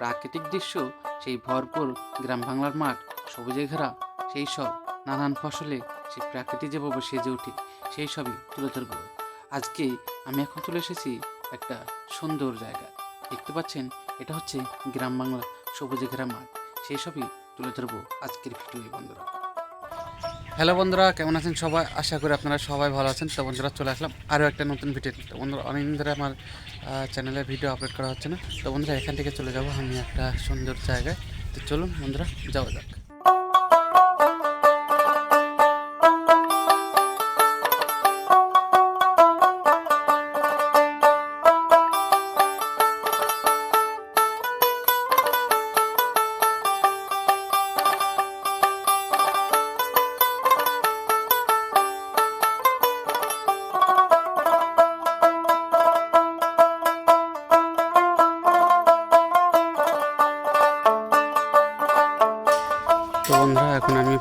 প্রাকৃতিক দৃশ্য, সেই ভরপুর গ্রাম বাংলার মাঠ, সবুজে ঘেরা, সেই সব নানান ফসলে সেই প্রাকৃতিক যেভাবে সেজে ওঠে সেই সবই তুলে ধরবো। আজকে আমি এখন চলে এসেছি একটা সুন্দর জায়গা। দেখতে পাচ্ছেন, এটা হচ্ছে গ্রাম বাংলা সবুজে ঘেরা মাঠ, সেই সবই তুলে ধরবো আজকের ভিডিও বন্ধুরা। হ্যালো বন্ধুরা, কেমন আছেন সবাই? আশা করি আপনারা সবাই ভালো আছেন। তো বন্ধুরা, চলে আসলাম আরও একটা নতুন ভিডিও তো বন্ধুরা অনেকদিন ধরে আমার চ্যানেলে ভিডিও আপলোড করা হচ্ছে না। তো বন্ধুরা, এখান থেকে চলে যাব। আমি একটা সুন্দর জায়গায়। তো চলুন বন্ধুরা, যাওয়া যাক।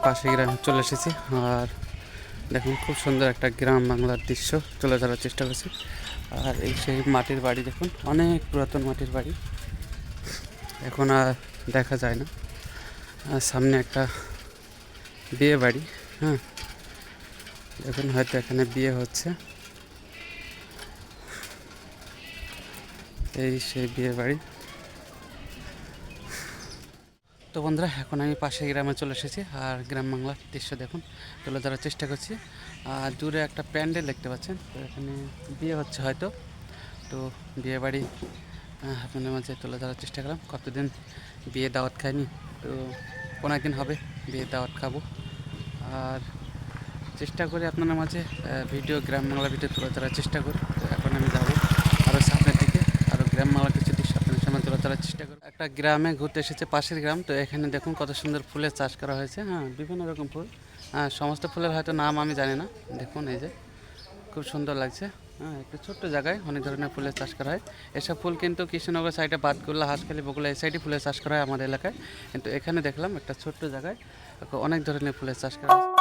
পাশে গ্রামে চলে এসেছি। আর দেখুন, খুব সুন্দর একটা গ্রাম বাংলার দৃশ্য চলে ধরার চেষ্টা করছি। আর এই সেই মাটির বাড়ি দেখুন, অনেক পুরাতন মাটির বাড়ি। এখন আর দেখা যায় না। আর সামনে একটা বিয়ে বাড়ি হ্যাঁ। দেখুন, হয়তো এখানে বিয়ে হচ্ছে। এই সেই বিয়ে বাড়ি। তো বন্ধুরা, এখন আমি পাশে গ্রামে চলে এসেছি। আর গ্রাম বাংলার দৃশ্য দেখুন, তুলে ধরার চেষ্টা করছি। আর দূরে একটা প্যান্ডেল দেখতে পাচ্ছেন, তো এখানে বিয়ে হচ্ছে হয়তো। তো বিয়ে বাড়ি আপনাদের মাঝে তুলে ধরার চেষ্টা করলাম। কতদিন বিয়ে দাওয়াত খাইনি, তো কোনো একদিন হবে বিয়ে দাওয়াত খাব। আর চেষ্টা করি আপনাদের মাঝে ভিডিও, গ্রাম বাংলা ভিডিও তুলে ধরার চেষ্টা করি। তো এখন আমি যাব আরও সামনের দিকে আরও গ্রাম বাংলা কিছু দৃশ্য আপনাদের সামনে তুলে ধরার চেষ্টা করি একটা গ্রামে ঘুরতে এসেছে, পাশের গ্রাম। তো এখানে দেখুন কত সুন্দর ফুলের চাষ করা হয়েছে। হ্যাঁ বিভিন্ন রকম ফুল। হ্যাঁ সমস্ত ফুলের হয়তো নাম আমি জানি না। দেখুন এই যে, খুব সুন্দর লাগছে। হ্যাঁ একটা ছোট্ট জায়গায় অনেক ধরনের ফুলের চাষ করা হয়। এসব ফুল কিন্তু কৃষ্ণনগর সাইডে বাদকুল্লা হাঁসখালি, বগুলা এই সাইডে ফুলের চাষ করা হয় আমাদের এলাকায়। কিন্তু এখানে দেখলাম একটা ছোট্ট জায়গায় অনেক ধরনের ফুলের চাষ করা হয়।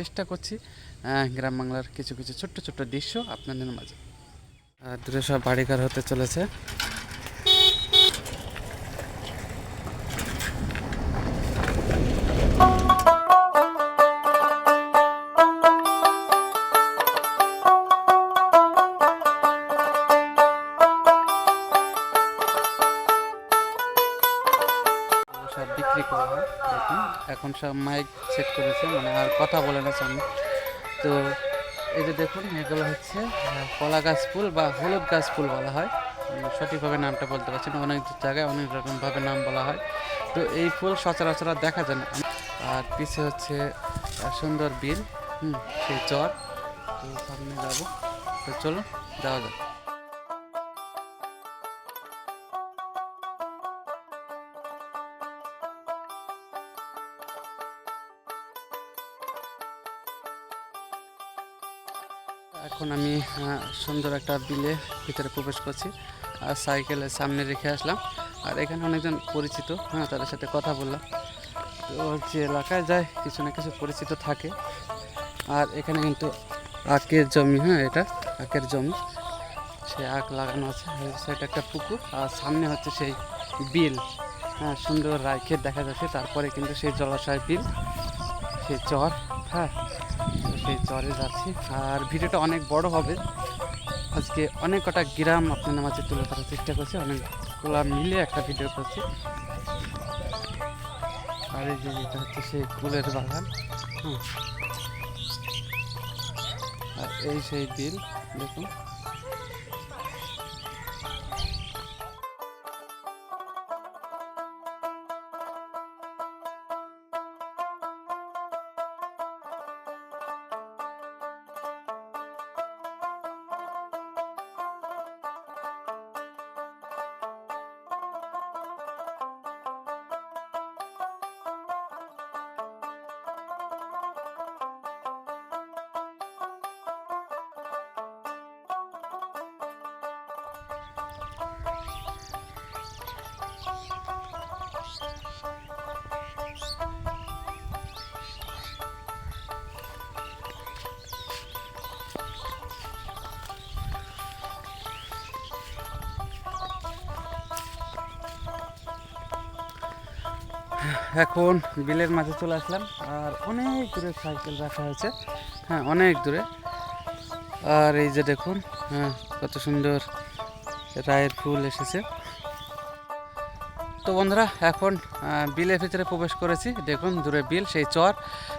চেষ্টা করছি গ্রাম বাংলার কিছু কিছু ছোট্ট ছোট্ট দৃশ্য আপনাদের মাঝে। দূরে সব বাড়িঘর হতে চলেছে। এখন সব মাইক সেট করেছে মানে আর কথা বলে না সামনে তো এই যে দেখুন, এগুলো হচ্ছে কলা গাছ ফুল বা হলুদ গাছ ফুল বলা হয়। সঠিকভাবে নামটা বলতে পারছি না, অনেক জায়গায় অনেক রকমভাবে নাম বলা হয়। তো এই ফুল সচরাচর দেখা যায় না। আর পিছে হচ্ছে সুন্দর বিল, হুম, সেই চর। তো সামনে যাব। তো চলো যাওয়া যাক। এখন আমি সুন্দর একটা বিলে ভিতরে প্রবেশ করছি, আর সাইকেলের সামনে রেখে আসলাম। আর এখানে অনেকজন পরিচিত হ্যাঁ তাদের সাথে কথা বললাম। তো যে এলাকায় যায়, কিছু না কিছু পরিচিত থাকে। আর এখানে কিন্তু আখের জমি হ্যাঁ এটা আখের জমি। সে আখ লাগানো আছে সেটা একটা পুকুর, আর সামনে হচ্ছে সেই বিল। হ্যাঁ সুন্দর রাইখে দেখা যাচ্ছে, তারপরে কিন্তু সেই জলাশয় বিল, সেই চর হ্যাঁ। সেই চরে যাচ্ছি। আর ভিডিওটা অনেক বড় হবে। আজকে অনেক কটা গ্রাম আপনাদের মাঝে তুলে ধরার চেষ্টা করছি। অনেকগুলো মিলে একটা ভিডিও করছি। আর এই যে হচ্ছে সেই ফুলের বাগান। আর এই সেই বিল, দেখুন। এখন বিলের মাঝে চলে আসলাম, আর অনেক দূরে সাইকেল রাখা হয়েছে। হ্যাঁ অনেক দূরে। আর এই যে দেখুন হ্যাঁ কত সুন্দর রায়ের ফুল এসেছে। তো বন্ধুরা, এখন বিলের ভিতরে প্রবেশ করেছি। দেখুন, দূরে বিল, সেই চর।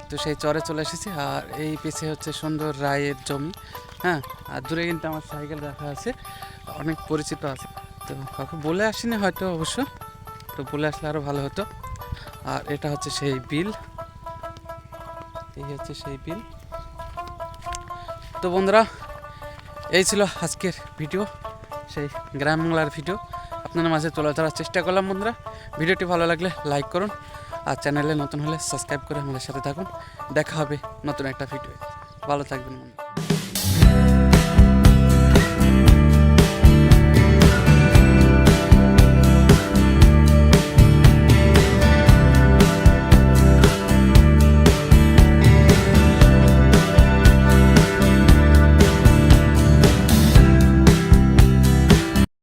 তো সেই চরে চলে এসেছি, আর এই পিছে হচ্ছে সুন্দর রায়ের জমি। হ্যাঁ আর দূরে কিন্তু আমার সাইকেল রাখা আছে, অনেক পরিচিত আছে। তো কাউকে বলে আসিনি হয়তো অবশ্য, তো বলে আসলে আরও ভালো হতো। আর এটা হচ্ছে সেই বিল। এই হচ্ছে সেই বিল। তো বন্ধুরা, এই ছিল আজকের ভিডিও, সেই গ্রাম বাংলার ভিডিও। আপনাদের মাঝে তুলে ধরার চেষ্টা করলাম বন্ধুরা। ভিডিওটি ভালো লাগলে লাইক করুন আর চ্যানেলে নতুন হলে সাবস্ক্রাইব করে আমাদের সাথে থাকুন। দেখা হবে নতুন একটা ভিডিও ভালো থাকবেন বন্ধুরা।